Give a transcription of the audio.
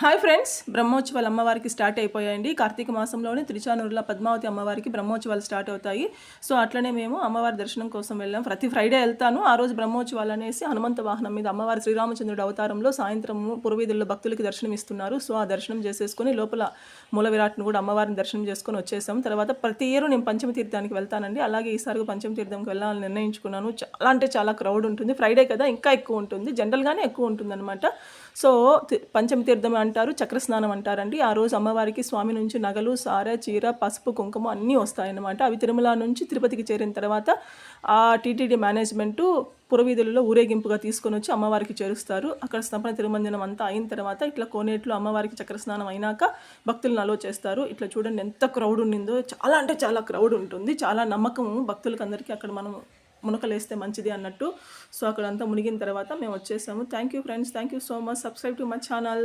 Hi friends. బ్రహ్మోత్సవాలు అమ్మవారికి start అయిపోయాయండి. కార్తీక మాసంలోనే తిరుచానూరులో పద్మావతి అమ్మవారికి బ్రహ్మోత్సవాలు స్టార్ట్ అవుతాయి. సో అట్లనే మేము అమ్మవారి దర్శనం కోసం వెళ్ళాం. ప్రతి ఫ్రైడే వెళ్తాను. ఆ రోజు బ్రహ్మోత్సవాలు అనేసి హనుమంత వాహనం మీద అమ్మవారి శ్రీరామచంద్రుడు అవతారంలో సాయంత్రం పూర్వీధుల్లో భక్తులకి దర్శనం ఇస్తున్నారు. సో ఆ దర్శనం చేసేసుకొని లోపల మూల విరాట్ను కూడా అమ్మవారిని దర్శనం చేసుకొని వచ్చేసాం. తర్వాత ప్రతి ఇయర్ నేను పంచమ తీర్థానికి వెళ్తానండి. అలాగే ఈసారి పంచమతీర్థంకి వెళ్ళాలని నిర్ణయించుకున్నాను. చాలా అంటే చాలా క్రౌడ్ ఉంటుంది. ఫ్రైడే కదా ఇంకా ఎక్కువ ఉంటుంది. జనరల్గానే ఎక్కువ ఉంటుంది అనమాట సో పంచమతీర్థం పంచమ తీర్థం అంటారు చక్రస్నానం అంటారండి. ఆ రోజు అమ్మవారికి స్వామి నుంచి నగలు సార చీర పసుపు కుంకుమ అన్నీ వస్తాయన్నమాట. అవి తిరుమల నుంచి తిరుపతికి చేరిన తర్వాత ఆ టీటీడీ మేనేజ్మెంటు పురవీధులలో ఊరేగింపుగా తీసుకొని వచ్చి అమ్మవారికి చేరుస్తారు. అక్కడ స్తంభన తిరుమంజనం అంతా అయిన తర్వాత ఇట్లా కోనేట్లో అమ్మవారికి చక్రస్నానం అయినాక భక్తులను అలో చేస్తారు. ఇట్లా చూడండి ఎంత క్రౌడ్ ఉండిందో. చాలా అంటే చాలా క్రౌడ్ ఉంటుంది. చాలా నమ్మకం భక్తులకు అందరికీ అక్కడ మనం మునకలేస్తే మంచిది అన్నట్టు. సో అక్కడంతా మునిగిన తర్వాత మేము వచ్చేసాము. Thank you friends thank you so much subscribe to my channel